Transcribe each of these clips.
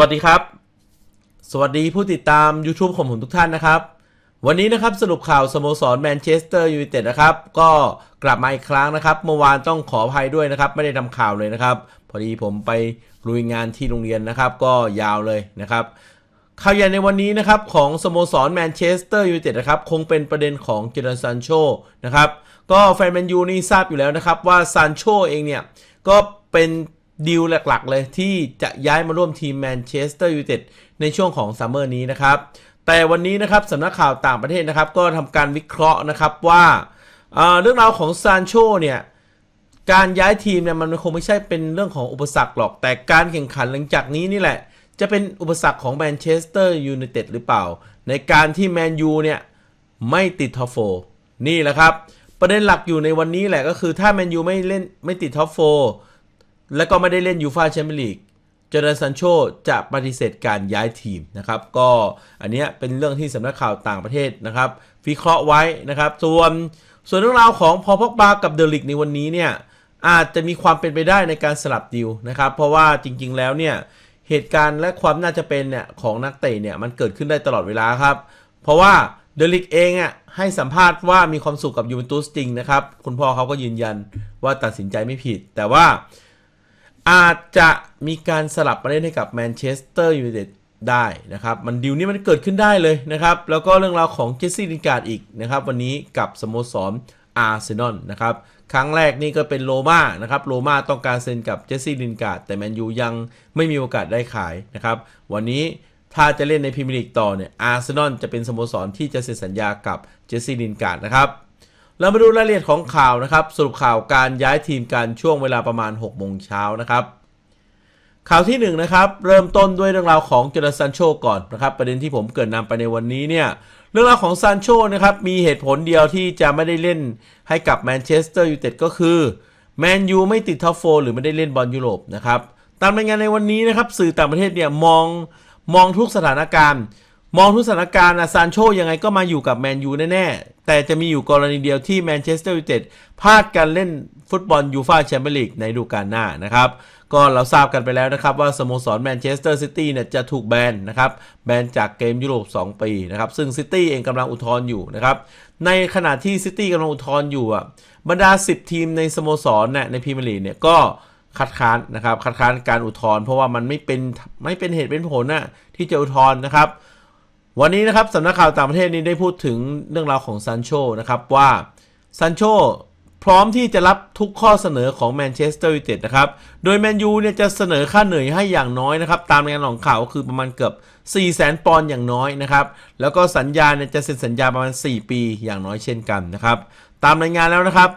วัสดีครับ สวัสดีผู้ติดตาม YouTube ของผมทุกท่านนะครับ วันนี้นะครับสรุปข่าวสโมสรแมนเชสเตอร์ยูไนเต็ดนะครับ ก็กลับมาอีกครั้งนะครับ เมื่อวานต้องขออภัยด้วยนะครับ ไม่ได้ทำข่าวเลยนะครับ พอดีผมไปลุยงานที่โรงเรียนนะครับ ก็ยาวเลยนะครับข่าวใหญ่ในวันนี้นะครับของสโมสรแมนเชสเตอร์ยูไนเต็ดนะครับคงเป็นประเด็นของเจเดนซันโชนะครับก็แฟนแมนยูนี่ทราบอยู่แล้วนะครับว่าซันโชเองเนี่ยก็เป็น ดีลหลักๆ เลยที่จะย้ายมาร่วมทีมแมนเชสเตอร์ยูไนเต็ดในช่วงของซัมเมอร์นี้นะครับ แต่วันนี้นะครับสำนักข่าวต่างประเทศนะครับ ก็ทำการวิเคราะห์นะครับว่าเรื่องราวของซานโชเนี่ยการย้ายทีมเนี่ยมันคงไม่ใช่เป็นเรื่องของอุปสรรคหรอก แต่การแข่งขันหลังจากนี้นี่แหละ จะเป็นอุปสรรคของแมนเชสเตอร์ยูไนเต็ดหรือเปล่า ในการที่แมนยูเนี่ยไม่ติดท็อปโฟร์นี่แหละครับ ประเด็นหลักอยู่ในวันนี้แหละก็คือถ้าแมนยูไม่เล่นไม่ติดท็อปโฟร์ แล้วก็ไม่ได้เล่นยูฟาแชมเปี้ยนลีกเจอร์แดนซันโชจะปฏิเสธการย้ายทีมนะครับ ก็อันนี้เป็นเรื่องที่สำนักข่าวต่างประเทศนะครับวิเคราะห์ไว้นะครับ ส่วนส่วนเรื่องราวของพอพอกบากับเดลิกในวันนี้เนี่ยอาจจะมีความเป็นไปได้ในการสลับดิวนะครับ เพราะว่าจริงๆแล้วเนี่ยเหตุการณ์และความน่าจะเป็นเนี่ยของนักเตะเนี่ยมันเกิดขึ้นได้ตลอดเวลาครับ เพราะว่าเดลิกเองอะให้สัมภาษณ์ว่ามีความสุขกับยูเวนตุสจริงนะครับคุณพ่อเขาก็ยืนยันว่าตัดสินใจไม่ผิด แต่ว่า อาจจะมีการสลับมาเล่นให้กับแมนเชสเตอร์ยูไนเต็ดได้นะครับมันดิวนี้มันเกิดขึ้นได้เลยนะครับ แล้วก็เรื่องราวของเจสซี่ลินการ์ดอีกนะครับ วันนี้กับสโมสรอาร์เซนอลนะครับ ครั้งแรกนี่ก็เป็นโรม่านะครับโรม่าต้องการเซ็นกับเจสซี่ลินการ์ดแต่แมนยูยังไม่มีโอกาสได้ขายนะครับ วันนี้ถ้าจะเล่นในพรีเมียร์ลีกต่อเนี่ยอาร์เซนอลจะเป็นสโมสรที่จะเซ็นสัญญากับเจสซี่ลินการ์ดนะครับ เรามาดูรายละเอียดของข่าวนะครับ สรุปข่าวการย้ายทีมกันช่วงเวลาประมาณ6โมงเช้านะครับ ข่าวที่1นงนะครับเริ่มต้นด้วยเรื่องราวของเจอร์ซันโชก่อนนะครับ ประเด็นที่ผมเกิดนำไปในวันนี้เนี่ยเรื่องราวของซานโชนะครับมีเหตุผลเดียวที่จะไม่ได้เล่นให้กับแมนเชสเตอร์ยูไนเต็ดก็คือแมนยูไม่ติดท็อปโฟหรือไม่ได้เล่นบอลยุโรปนะครับตามรายงานในวันนี้นะครับสื่อต่างประเทศเนี่ยมองมองทุกสถานการณ์ มองทุกสถานการณ์นะซานโชยังไงก็มาอยู่กับแมนยูแน่ๆ แต่จะมีอยู่กรณีเดียวที่แมนเชสเตอร์ยูไนเต็ดพลาดการเล่นฟุตบอลยูฟ่าแชมเปี้ยนลีกในฤดูกาลหน้านะครับ ก็เราทราบกันไปแล้วนะครับ ว่าสโมสรแมนเชสเตอร์ซิตี้เนี่ยจะถูกแบนนะครับ แบนจากเกมยุโรป 2 ปีนะครับ ซึ่งซิตี้เองกำลังอุทธรณ์อยู่นะครับ ในขณะที่ซิตี้กำลังอุทธรณ์อยู่อะบรรดา 10 ทีมในสโมสรเนี่ยในพรีเมียร์ลีกเนี่ยก็คัดค้านนะครับคัดค้านการอุทธรณ์เพราะว่ามันไม่เป็นไม่เป็นเหตุเป็นผลน่ะที่จะอุทธรณ์นะครับ วันนี้นะครับสำนักข่าวต่างประเทศนี้ได้พูดถึงเรื่องราวของซันโชนะครับว่าซันโชพร้อมที่จะรับทุกข้อเสนอของแมนเชสเตอร์ยูไนเต็ดนะครับ โดยแมนยูเนี่ยจะเสนอค่าเหนื่อยให้อย่างน้อยนะครับ ตามรายงานของข่าวก็คือประมาณเกือบ 4 0 0 0 0 0ปอนด์อย่างน้อยนะครับ แล้วก็สัญญาเนี่ยจะเซ็นสัญญาประมาณ 4 ปีอย่างน้อยเช่นกันนะครับ ตามรายงานแล้วนะครับ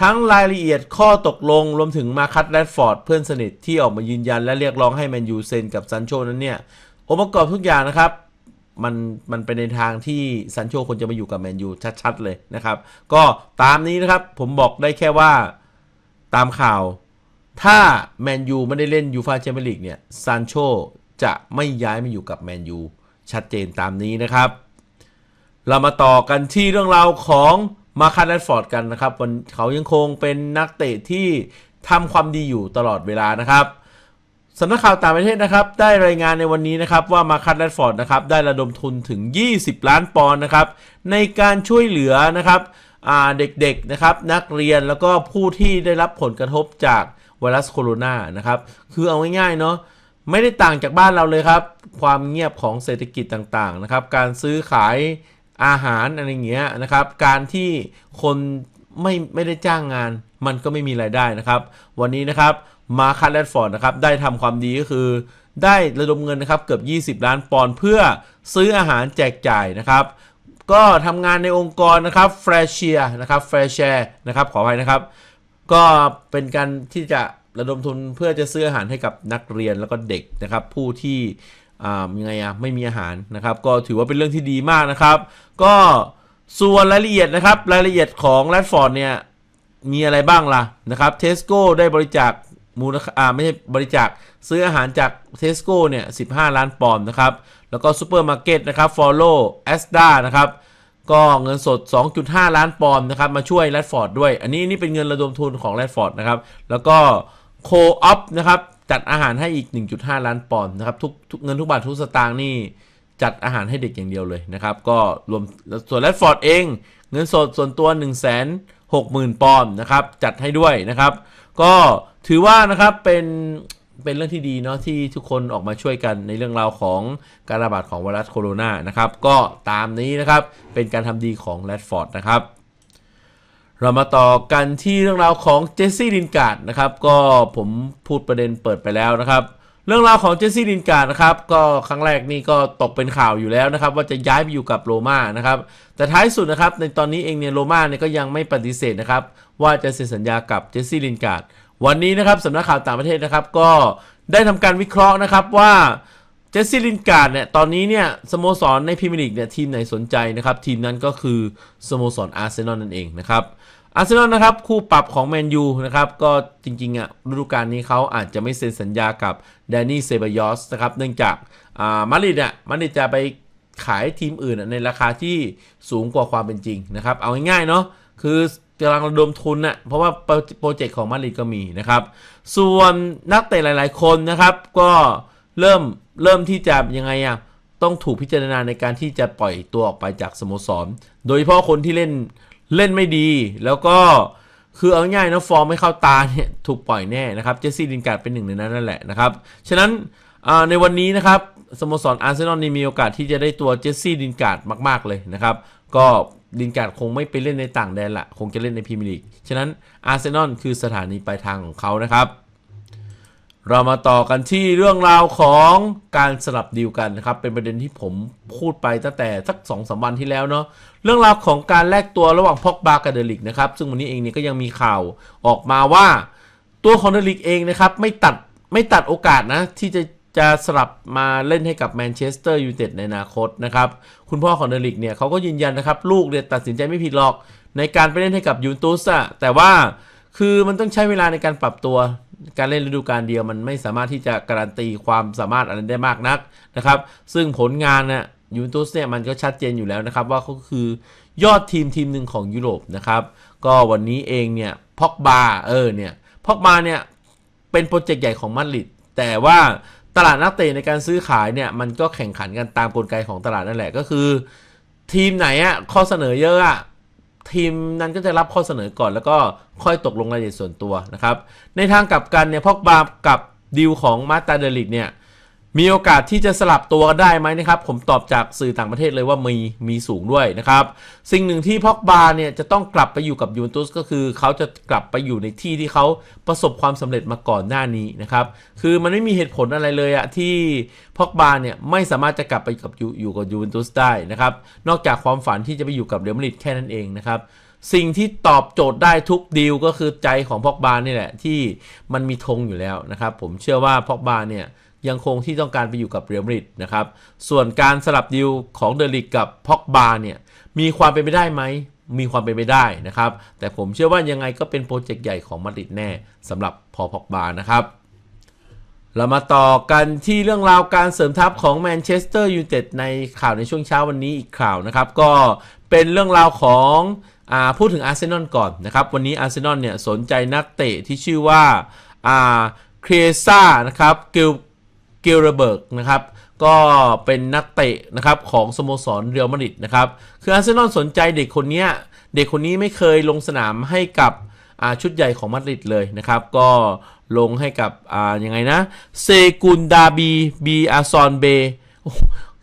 ทั้งรายละเอียดข้อตกลงรวมถึงมาคัตแรดฟอร์ดเพื่อนสนิทที่ออกมายืนยันและเรียกร้องให้แมนยูเซ็นกับซันโชนั้นเนี่ยองค์ประกอบทุกอย่างนะครับ มันมันเป็นในทางที่ซันโชควรจะมาอยู่กับแมนยูชัดๆเลยนะครับ ก็ตามนี้นะครับผมบอกได้แค่ว่าตามข่าว ถ้าแมนยูไม่ได้เล่นยูฟาแชมเปี้ยนลีกเนี่ยซันโชจะไม่ย้ายมาอยู่กับแมนยูชัดเจนตามนี้นะครับ เรามาต่อกันที่เรื่องราวของมาคันแรดฟอร์ดกันนะครับวันเขายังคงเป็นนักเตะที่ทำความดีอยู่ตลอดเวลานะครับ สำนักข่าวต่างประเทศนะครับ ได้รายงานในวันนี้นะครับ ว่ามาคัตแรดฟอร์ดนะครับ ได้ระดมทุนถึง 20 ล้านปอนด์นะครับ ในการช่วยเหลือนะครับเด็กๆนะครับ นักเรียนแล้วก็ผู้ที่ได้รับผลกระทบจากไวรัสโคโรนานะครับ คือเอาง่ายๆเนาะไม่ได้ต่างจากบ้านเราเลยครับ ความเงียบของเศรษฐกิจต่างๆนะครับ การซื้อขายอาหารอะไรเงี้ยนะครับ การที่คนไม่ไม่ได้จ้างงาน มันก็ไม่มีรายได้นะครับ วันนี้นะครับ มาคัตแรดฟอร์ดนะครับได้ทำความดีก็คือ ได้ระดมเงินนะครับเกือบ 20 ล้านปอนด์เพื่อซื้ออาหารแจกจ่ายนะครับ ก็ทำงานในองค์กรนะครับแฟรเชียนะครับแฟรแชร์นะครับขออภัยนะครับ ก็เป็นการที่จะระดมทุนเพื่อจะซื้ออาหารให้กับนักเรียนแล้วก็เด็กนะครับ ผู้ที่ยังไงอะไม่มีอาหารนะครับ ก็ถือว่าเป็นเรื่องที่ดีมากนะครับ ก็ส่วนรายละเอียดนะครับ รายละเอียดของแรดฟอร์ดเนี่ยมีอะไรบ้างล่ะนะครับเทสโก้ได้บริจาค มูลค่าอ่าไม่ใช่บริจาคซื้ออาหารจากเทสโก้เนี่ย 15 ล้านปอนด์นะครับ แล้วก็ซูเปอร์มาร์เก็ตนะครับฟอลโล่แอสดานะครับ ก็เงินสด 2.5 ล้านปอนด์นะครับ มาช่วยแรดฟอร์ดด้วย อันนี้นี่เป็นเงินระดมทุนของแรดฟอร์ดนะครับ แล้วก็โคออฟนะครับ จัดอาหารให้อีก 1.5 ล้านปอนด์นะครับทุกทุกเงินทุกบาททุกสตางค์นี่ จัดอาหารให้เด็กอย่างเดียวเลยนะครับ ก็รวมส่วนแรดฟอร์ดเอง เงินสดส่วนตัว 1 6 0 0 0 0 ปอนด์นะครับ จัดให้ด้วยนะครับ ก็ถือว่านะครับเป็นเป็นเรื่องที่ดีเนาะที่ทุกคนออกมาช่วยกันในเรื่องราวของการระบาดของไวรัสโคโรนานะครับ ก็ตามนี้นะครับ เป็นการทำดีของแรดฟอร์ดนะครับเรามาต่อกันที่เรื่องราวของเจสซี่ลินการ์ดนะครับ ก็ผมพูดประเด็นเปิดไปแล้วนะครับ เรื่องราวของเจสซี่ลินการ์ดนะครับก็ครั้งแรกนี่ก็ตกเป็นข่าวอยู่แล้วนะครับ ว่าจะย้ายไปอยู่กับโรม่านะครับแต่ท้ายสุดนะครับในตอนนี้เองเนี่ยโรม่าเนี่ยก็ยังไม่ปฏิเสธนะครับว่าจะเซ็นสัญญากับเจสซี่ลินการ์ดวันนี้นะครับสำนักข่าวต่างประเทศนะครับก็ได้ทำการวิเคราะห์นะครับว่าเจสซี่ลินการ์ดเนี่ยตอนนี้เนี่ยสโมสรในพรีเมียร์ลีกเนี่ยทีมไหนสนใจนะครับทีมนั้นก็คือสโมสรอาร์เซนอลนั่นเองนะครับ อาร์เซนอลนะครับคู่ปรับของแมนยูนะครับก็จริงๆอะฤดูกาลนี้เขาอาจจะไม่เซ็นสัญญากับแดนนี่เซบายอสนะครับเนื่องจากอ่ามาริดอะมาริดจะไปขายทีมอื่นในราคาที่สูงกว่าความเป็นจริงนะครับ เอาง่ายๆเนาะคือกำลังระดมทุนอะเพราะว่าโปรเจกต์ของมาริดก็มีนะครับ ส่วนนักเตะหลายๆคนนะครับ ก็เริ่มเริ่มที่จะยังไงอะต้องถูกพิจารณาในการที่จะปล่อยตัวออกไปจากสโมสร โดยเฉพาะคนที่เล่น เล่นไม่ดีแล้วก็คือเอาง่ายนะฟอร์มไม่เข้าตาเนี่ยถูกปล่อยแน่นะครับเจสซี่ดินการ์ดเป็นหนึ่งในนั้นนั่นแหละนะครับฉะนั้นในวันนี้นะครับสโมสรอาร์เซนอลนี่มีโอกาสที่จะได้ตัวเจสซี่ดินการ์ดมากๆเลยนะครับก็ดินการ์ดคงไม่ไปเล่นในต่างแดนละคงจะเล่นในพรีเมียร์ลีกฉะนั้นอาร์เซนอลคือสถานีปลายทางของเขานะครับ เรามาต่อกันที่เรื่องราวของการสลับดีลกันนะครับ เป็นประเด็นที่ผมพูดไปตั้งแต่สักสองสามวันที่แล้วเนาะเรื่องราวของการแลกตัวระหว่างพอกบากับเดลิกนะครับ ซึ่งวันนี้เองเนี่ยก็ยังมีข่าวออกมาว่า ตัวของเดลิกเองนะครับ ไม่ตัดไม่ตัดโอกาสนะ ที่จะจะสลับมาเล่นให้กับแมนเชสเตอร์ยูไนเต็ดในอนาคตนะครับ คุณพ่อของเดลิกเนี่ยเขาก็ยืนยันนะครับ ลูกเนี่ยตัดสินใจไม่ผิดหรอกในการไปเล่นให้กับยูนตุสอะแต่ว่าคือมันต้องใช้เวลาในการปรับตัว การเล่นฤดูกาลเดียวมันไม่สามารถที่จะการันตีความสามารถอะไรได้มากนักนะครับ ซึ่งผลงานน่ะยูเวนตุสเนี่ยมันก็ชัดเจนอยู่แล้วนะครับ ว่าเขาคือยอดทีมทีมหนึ่งของยุโรปนะครับ ก็วันนี้เองเนี่ยพ็อกบาเออเนี่ยพ็อกบาเนี่ยเป็นโปรเจกต์ใหญ่ของมาดริดแต่ว่าตลาดนักเตะในการซื้อขายเนี่ยมันก็แข่งขันกันตามกลไกของตลาดนั่นแหละก็คือ ทีมไหนอะข้อเสนอเยอะอะ ทีมนั้นก็จะรับข้อเสนอก่อนแล้วก็ค่อยตกลงรายละเอียดส่วนตัวนะครับ ในทางกลับกันเนี่ยพอกบากับดิวของมาตาเดลิกเนี่ย มีโอกาสที่จะสลับตัวกันได้ไหมนะครับ ผมตอบจากสื่อต่างประเทศเลยว่ามีมีสูงด้วยนะครับ สิ่งหนึ่งที่พอกบาเนี่ยจะต้องกลับไปอยู่กับยูเวนตุสก็คือเขาจะกลับไปอยู่ในที่ที่เขาประสบความสำเร็จมาก่อนหน้านี้นะครับ คือมันไม่มีเหตุผลอะไรเลยอะที่พอกบาเนี่ยไม่สามารถจะกลับไปกับอยู่กับยูเวนตุสได้นะครับ นอกจากความฝันที่จะไปอยู่กับเรอัลมาดริดแค่นั้นเองนะครับสิ่งที่ตอบโจทย์ได้ทุกดีลก็คือใจของพอกบาเนี่ยแหละที่มันมีธงอยู่แล้วนะครับ ผมเชื่อว่าพอกบาเนี่ย ยังคงที่ต้องการไปอยู่กับเรอัลมาดริดนะครับ ส่วนการสลับดีลของเดลิกกับพ็อกบาเนี่ยมีความเป็นไปได้ไหมมีความเป็นไปได้นะครับ แต่ผมเชื่อว่ายังไงก็เป็นโปรเจกต์ใหญ่ของมาดริดแน่สำหรับพอพ็อกบานะครับเรามาต่อกันที่เรื่องราวการเสริมทัพของแมนเชสเตอร์ยูไนเต็ดในข่าวในช่วงเช้าวันนี้อีกข่าวนะครับ ก็เป็นเรื่องราวของอาพูดถึงอาร์เซนอลก่อนนะครับ วันนี้อาร์เซนอลเนี่ยสนใจนักเตะที่ชื่อว่าอ่าเครซ่านะครับกิล กิลเบิร์กนะครับก็เป็นนักเตะนะครับของสโมสรเรอัลมาดริดนะครับคืออาร์เซนอลสนใจเด็กคนนี้เด็กคนนี้ไม่เคยลงสนามให้กับชุดใหญ่ของมาดริดเลยนะครับ ก็ลงให้กับอ่ายังไงนะเซกุนดาบีบีอาซอนเบ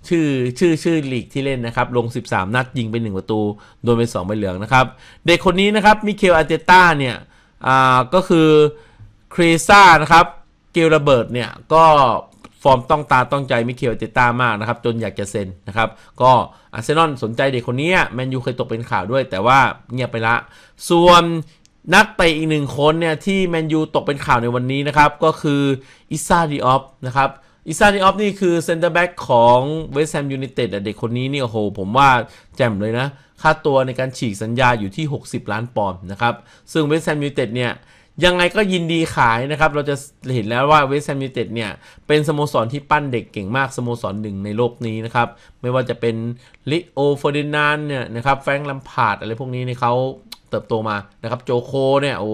ชื่อชื่อชื่อลีกที่เล่นนะครับ ลง 13 นัดยิงไป 1 ประตู โดนไป2ใบเหลืองนะครับ เด็กคนนี้นะครับมิเคลอาร์เตต้าเนี่ยอ่าก็คือครีซ่านะครับเกลระเบิดเนี่ยก็ ฟอร์มต้องตาต้องใจมิเคลเตต้ามากนะครับ จนอยากจะเซ็นนะครับ ก็อาร์เซนอลสนใจเด็กคนนี้แมนยูเคยตกเป็นข่าวด้วย แต่ว่าเงียบไปละ ส่วนนักเตะอีกหนึ่งคนเนี่ยที่แมนยูตกเป็นข่าวในวันนี้นะครับ ก็คืออิซาดิออฟนะครับอิซาดิออฟนี่คือเซนเตอร์แบ็กของเวสต์แฮมยูไนเต็ดเด็กคนนี้นี่โอ้โห ผมว่าแจ่มเลยนะ ค่าตัวในการฉีกสัญญาอยู่ที่ 60 ล้านปอนด์นะครับ ซึ่งเวสต์แฮมยูไนเต็ดเนี่ย ยังไงก็ยินดีขายนะครับ เราจะเห็นแล้วว่าเวสต์แฮมยูไนเต็ดเนี่ย เป็นสโมสรที่ปั้นเด็กเก่งมากสโมสรหนึ่งในโลกนี้นะครับ ไม่ว่าจะเป็นลิโอเฟอร์ดินานเนี่ยนะครับแฟรงค์ลัมพาร์ดอะไรพวกนี้เนี่ยเขาเติบโตมานะครับโจโคเนี่ยโอ้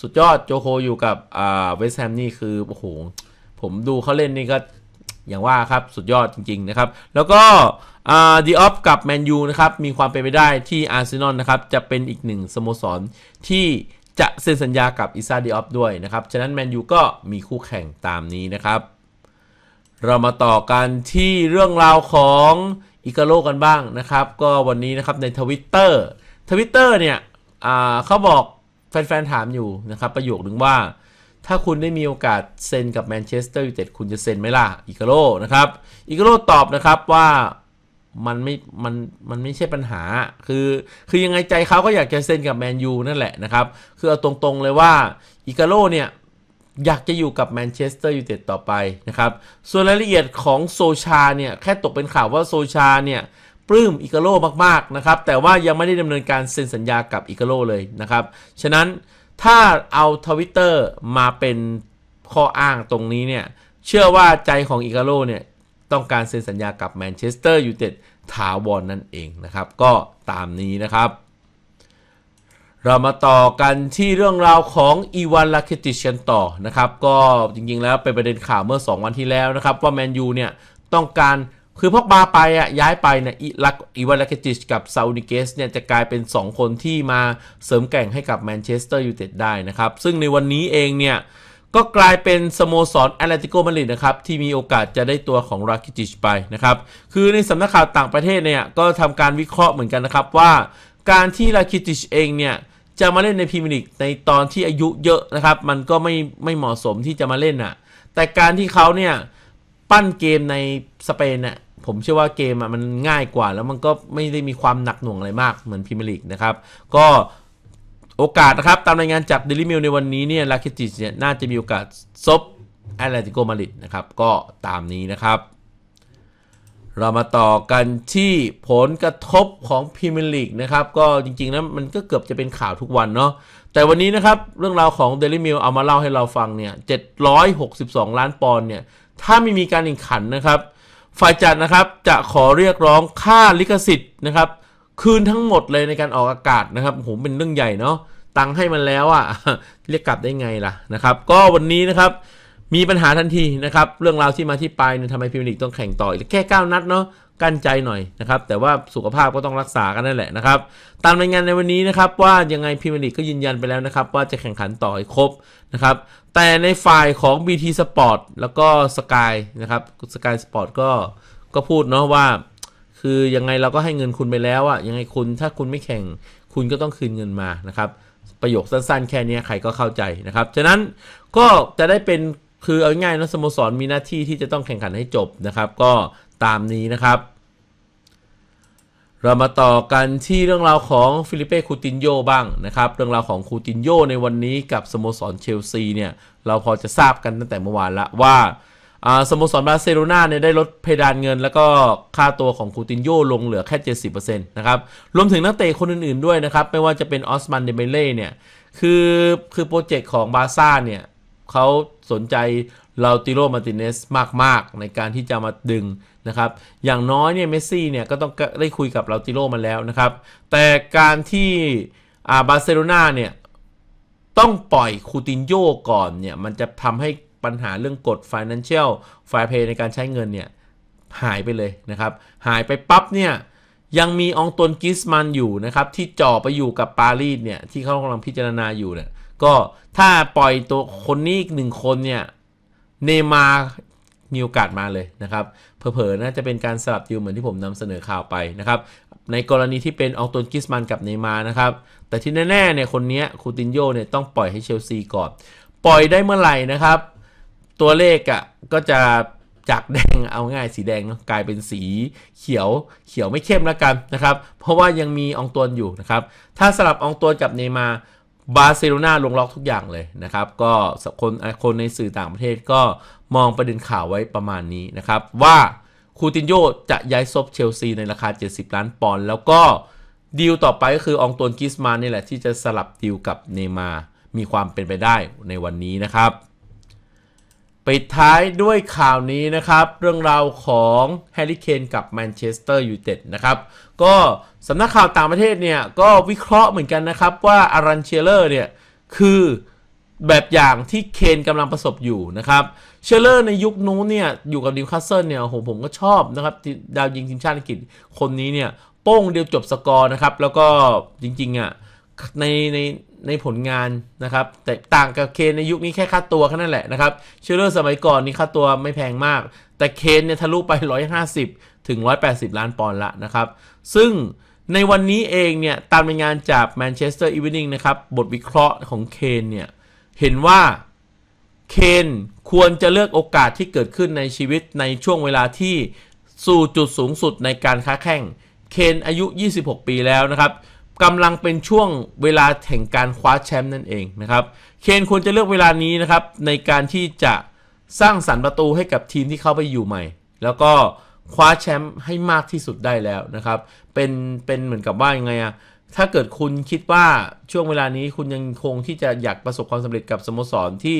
สุดยอดโจโคอยู่กับอ่าเวสต์แฮมนี่คือโอ้โหผมดูเขาเล่นนี่ก็อย่างว่าครับ สุดยอดจริง ๆ นะครับ แล้วก็ดีออฟกับแมนยูนะครับ มีความเป็นไปได้ที่อาร์เซนอลนะครับ จะเป็นอีกหนึ่งสโมสรที่ จะเซ็นสัญญากับอิซาดีออฟด้วยนะครับ ฉะนั้นแมนยูก็มีคู่แข่งตามนี้นะครับ เรามาต่อกันที่เรื่องราวของอิกาโลกันบ้างนะครับ ก็วันนี้นะครับในทวิตเตอร์ทวิตเตอร์เนี่ยเขาบอกแฟนๆถามอยู่นะครับ ประโยคนึงว่า ถ้าคุณได้มีโอกาสเซ็นกับแมนเชสเตอร์ยูไนเต็ดคุณจะเซ็นไหมล่ะอิกาโลนะครับอิกาโลตอบนะครับว่า มันไม่ มัน มันไม่ใช่ปัญหา คือ คือยังไงใจเขาก็อยากจะเซ็นกับแมนยูนั่นแหละนะครับ คือเอาตรงๆเลยว่าอิกาโลเนี่ยอยากจะอยู่กับแมนเชสเตอร์ยูไนเต็ดต่อไปนะครับ ส่วนรายละเอียดของโซชาเนี่ยแค่ตกเป็นข่าวว่าโซชาเนี่ยปลื้มอิกาโลมากๆนะครับ แต่ว่ายังไม่ได้ดำเนินการเซ็นสัญญากับอิกาโลเลยนะครับ ฉะนั้นถ้าเอาทวิตเตอร์มาเป็นข้ออ้างตรงนี้เนี่ยเชื่อว่าใจของอิกาโลเนี่ย ต้องการเซ็นสัญญากับแมนเชสเตอร์ยูไนเต็ดถาวรนนั่นเองนะครับ ก็ตามนี้นะครับ เรามาต่อกันที่เรื่องราวของอีวานลาเคติชันต่อนะครับ ก็จริงๆแล้วเป็นประเด็นข่าวเมื่อ 2 วันที่แล้วนะครับ ว่าแมนยูเนี่ยต้องการคือพอกบาไปอะย้ายไปเนี่ยอีลักอีวานลาเคติชกับซาอุดิเกสเนี่ยจะกลายเป็น 2 คนที่มาเสริมแก่งให้กับแมนเชสเตอร์ยูไนเต็ดได้นะครับ ซึ่งในวันนี้เองเนี่ย ก็กลายเป็นสโมสรแอตเลติโกมาดริดนะครับ ที่มีโอกาสจะได้ตัวของราคิติชไปนะครับ คือในสำนักข่าวต่างประเทศเนี่ย ก็ทำการวิเคราะห์เหมือนกันนะครับว่า การที่ราคิติชเองเนี่ยจะมาเล่นในพรีเมียร์ลีกในตอนที่อายุเยอะนะครับ มันก็ไม่ไม่เหมาะสมที่จะมาเล่นอะ แต่การที่เขาเนี่ยปั้นเกมในสเปนเนี่ยผมเชื่อว่าเกมอะมันง่ายกว่าแล้วมันก็ไม่ได้มีความหนักหน่วงอะไรมากเหมือนพรีเมียร์ลีกนะครับ ก็ โอกาสนะครับ ตามรายงานจากเดลิมิลในวันนี้เนี่ยลาคิติชเนี่ยน่าจะมีโอกาสซบแอตเลติโกมาดริดนะครับ ก็ตามนี้นะครับ เรามาต่อกันที่ผลกระทบของพรีเมียร์ลีกนะครับ ก็จริงๆแล้วมันก็เกือบจะเป็นข่าวทุกวันเนาะแต่วันนี้นะครับ เรื่องราวของ Daily Mail เอามาเล่าให้เราฟังเนี่ย762 ล้านปอนด์เนี่ยถ้าไม่มีการแข่งขันนะครับ ฝ่ายจัดนะครับจะขอเรียกร้องค่าลิขสิทธิ์นะครับ คืนทั้งหมดเลยในการออกอากาศนะครับโหเป็นเรื่องใหญ่เนาะตังให้มันแล้วอะ่ะเรียกกลับได้ไงล่ะนะครับ ก็วันนี้นะครับมีปัญหาทันทีนะครับ เรื่องราวที่มาที่ไปเนี่ยทำไมพรีเมียร์ลีกต้องแข่งต่ออีกแค่ 9 นัดเนาะกั้นใจหน่อยนะครับ แต่ว่าสุขภาพก็ต้องรักษากันนั่นแหละนะครับ ตามรายงานในวันนี้นะครับ ว่ายังไงพรีเมียร์ลีกก็ยืนยันไปแล้วนะครับ ว่าจะแข่งขันต่อให้ครบนะครับ แต่ในฝ่ายของ BT Sport แล้วก็ Sky นะครับ Sky Sport ก็ก็พูดเนาะว่า คือยังไงเราก็ให้เงินคุณไปแล้วอะยังไงคุณถ้าคุณไม่แข่ง คุณก็ต้องคืนเงินมานะครับ ประโยคสั้นๆ แค่นี้ใครก็เข้าใจนะครับ ฉะนั้นก็จะได้เป็นคือเอาง่ายนะสโมสรมีหน้าที่ที่จะต้องแข่งขันให้จบนะครับ ก็ตามนี้นะครับ เรามาต่อกันที่เรื่องราวของฟิลิเป้คูตินโยบ้างนะครับ เรื่องราวของคูตินโยในวันนี้กับสโมสรเชลซีเนี่ย เราพอจะทราบกันตั้งแต่เมื่อวานละว่า สโมสรบาร์เซโลนาเนี่ยได้ลดเพดานเงิน แล้วก็ค่าตัวของคูตินโยลงเหลือแค่ 70%นะครับ รวมถึงนักเตะคนอื่นๆด้วยนะครับ ไม่ว่าจะเป็นออสมันเดเบเล่เนี่ย คือคือโปรเจกต์ของบาร์ซ่าเนี่ยเขาสนใจลาติโรมาติเนสมาก ๆ ในการที่จะมาดึงนะครับ อย่างน้อยเนี่ยเมสซี่เนี่ยก็ต้องได้คุยกับลาติโรมาแล้วนะครับ แต่การที่อาบาร์เซโลนาเนี่ยต้องปล่อยคูตินโยก่อนเนี่ยมันจะทำให้ ปัญหาเรื่องกฎ financial fair play ในการใช้เงินเนี่ยหายไปเลยนะครับ หายไปปั๊บเนี่ยยังมีองตวนกิสมันอยู่นะครับ ที่จ่อไปอยู่กับปารีสเนี่ยที่เขากำลังพิจารณาอยู่เนี่ยก็ถ้าปล่อยตัวคนนี้อีกหนึ่งคนเนี่ยเนย์มาร์มีโอกาสมาเลยนะครับเผลอๆน่าจะเป็นการสลับดิวเหมือนที่ผมนำเสนอข่าวไปนะครับ ในกรณีที่เป็นอองตวนกิสมันกับเนย์มาร์นะครับ แต่ที่แน่ๆเนี่ยคนนี้คูตินโยเนี่ยต้องปล่อยให้เชลซีก่อน ปล่อยได้เมื่อไหร่นะครับ ตัวเลขอะ่ะก็จะจากแดงเอาง่ายสีแดงกลายเป็นสีเขียวเขียวไม่เข้มแล้วกันนะครับ เพราะว่ายังมีองตวนอยู่นะครับ ถ้าสลับองตวนกับเนมาบาร์เซโลนาลงล็อกทุกอย่างเลยนะครับ ก็คนคนในสื่อต่างประเทศก็มองประเด็นข่าวไว้ประมาณนี้นะครับ ว่าคูตินโยจะย้ายซบเชลซีในราคา 70 ล้านปอนด์แล้วก็ดีลต่อไปก็คือองตวนกิสมานี่แหละที่จะสลับดีลกับเนมา มีความเป็นไปได้ในวันนี้นะครับ ปิดท้ายด้วยข่าวนี้นะครับ เรื่องราวของแฮร์รี่เคนกับแมนเชสเตอร์ยูไนเต็ดนะครับ ก็สำนักข่าวต่างประเทศเนี่ย ก็วิเคราะห์เหมือนกันนะครับ ว่าอารันเชลเลอร์เนี่ย คือแบบอย่างที่เคนกำลังประสบอยู่นะครับเชลเลอร์ในยุคนู้นเนี่ย อยู่กับนิวคาสเซิลเนี่ยโอ้โหผมก็ชอบนะครับ ดาวยิงทีมชาติอังกฤษคนนี้เนี่ย โป้งเดียวจบสกอร์นะครับ แล้วก็จริงๆอะ ในในในผลงานนะครับ แต่ต่างกับเคนในยุคนี้แค่ค่าตัวแค่นั้นแหละนะครับเชลเลอร์สมัยก่อนนี่ค่าตัวไม่แพงมาก แต่เคนเนี่ยทะลุไป 150 ถึง 180 ล้านปอนด์ละนะครับ ซึ่งในวันนี้เองเนี่ย ตามรายงานจากแมนเชสเตอร์อีเวนิงนะครับ บทวิเคราะห์ของเคนเนี่ย เห็นว่าเคนควรจะเลือกโอกาสที่เกิดขึ้นในชีวิตในช่วงเวลาที่สู่จุดสูงสุดในการค้าแข่งเคนอายุ 26 ปีแล้วนะครับ กำลังเป็นช่วงเวลาแห่งการคว้าแชมป์นั่นเองนะครับเคนควรจะเลือกเวลานี้นะครับในการที่จะสร้างสรรค์ประตูให้กับทีมที่เข้าไปอยู่ใหม่ แล้วก็คว้าแชมป์ให้มากที่สุดได้แล้วนะครับ เป็นเป็นเหมือนกับว่ายังไงอะถ้าเกิดคุณคิดว่าช่วงเวลานี้คุณยังคงที่จะอยากประสบความสำเร็จกับสโมสรที่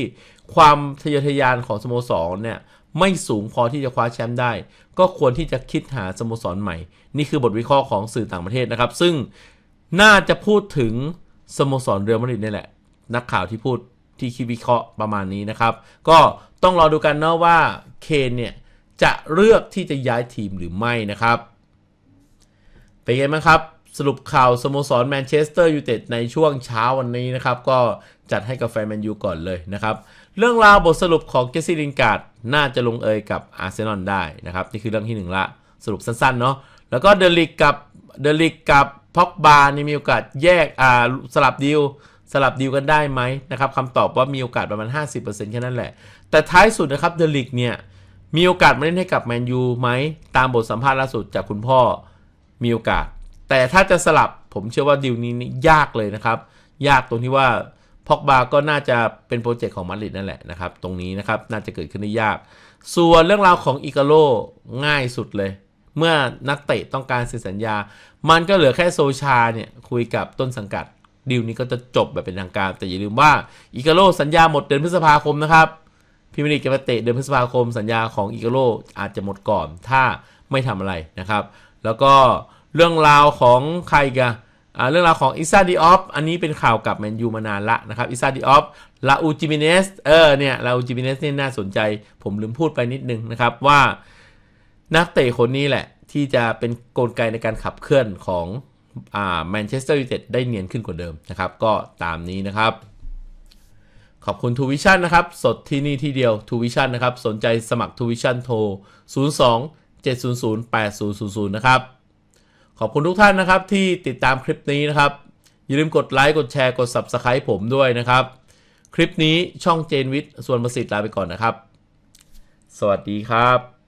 ความทะเยอทะยานของสโมสรเนี่ยไม่สูงพอที่จะคว้าแชมป์ได้ ก็ควรที่จะคิดหาสโมสรใหม่ นี่คือบทวิเคราะห์ของสื่อต่างประเทศนะครับ ซึ่ง น่าจะพูดถึงสโมสรเรอัลมาดริดนี่แหละ นักข่าวที่พูดที่คิดวิเคราะห์ประมาณนี้นะครับ ก็ต้องรอดูกันเนาะว่าเคนเนี่ยจะเลือกที่จะย้ายทีมหรือไม่นะครับ เป็นไงบ้างครับ สรุปข่าวสโมสรแมนเชสเตอร์ยูไนเต็ดในช่วงเช้าวันนี้นะครับ ก็จัดให้กับแฟนแมนยูก่อนเลยนะครับ เรื่องราวบทสรุปของเจสซี่ลินการ์ดน่าจะลงเอยกับอาร์เซนอลได้นะครับ นี่คือเรื่องที่หนึ่งละ สรุปสั้นๆเนาะแล้วก็เดลิกกับเดลิกกับ พ็อกบานี่มีโอกาสแยกอ่าสลับดีลสลับดีลกันได้ไหมนะครับคำตอบว่ามีโอกาสประมาณ 50%แค่นั้นแหละ แต่ท้ายสุดนะครับเดลิกเนี่ย มีโอกาสมาเล่นให้กับแมนยูไหม ตามบทสัมภาษณ์ล่าสุดจากคุณพ่อมีโอกาส แต่ถ้าจะสลับผมเชื่อว่าดีลนี้ยากเลยนะครับ ยากตรงที่ว่าพ็อกบาก็น่าจะเป็นโปรเจกต์ของมาริดนั่นแหละนะครับ ตรงนี้นะครับน่าจะเกิดขึ้นได้ยาก ส่วนเรื่องราวของอิกาโลง่ายสุดเลย เมื่อนักเตะต้องการเซ็นสัญญา มันก็เหลือแค่โซชาเนี่ยคุยกับต้นสังกัดดีลนี้ก็จะจบแบบเป็นทางการ แต่อย่าลืมว่าอิกาโลสัญญาหมดเดือนพฤษภาคมนะครับพรีเมียร์ลีกจะมาเตะเดือนพฤษภาคมสัญญาของอิกาโลอาจจะหมดก่อนถ้าไม่ทำอะไรนะครับ แล้วก็เรื่องราวของใครกันอ่าเรื่องราวของอิซาดิออฟอันนี้เป็นข่าวกับแมนยูมานานละนะครับอิซาดิออฟลาอูจิมิเนสเออเนี่ยลาอูจิมิเนสนี่น่าสนใจ ผมลืมพูดไปนิดนึงนะครับว่านักเตะคนนี้แหละ ที่จะเป็นกลไกในการขับเคลื่อนของแมนเชสเตอร์ยูไนเต็ดได้เนียนขึ้นกว่าเดิมนะครับ ก็ตามนี้นะครับ ขอบคุณทูวิชั่นนะครับ สดที่นี่ที่เดียวทูวิชั่นนะครับ สนใจสมัครทูวิชั่นโทร 02 700 8000 นะครับ ขอบคุณทุกท่านนะครับที่ติดตามคลิปนี้นะครับ อย่าลืมกดไลค์ กดแชร์ กด Subscribe ผมด้วยนะครับ คลิปนี้ช่องเจนวิทย์ส่วนประสิทธิ์ลาไปก่อนนะครับ สวัสดีครับ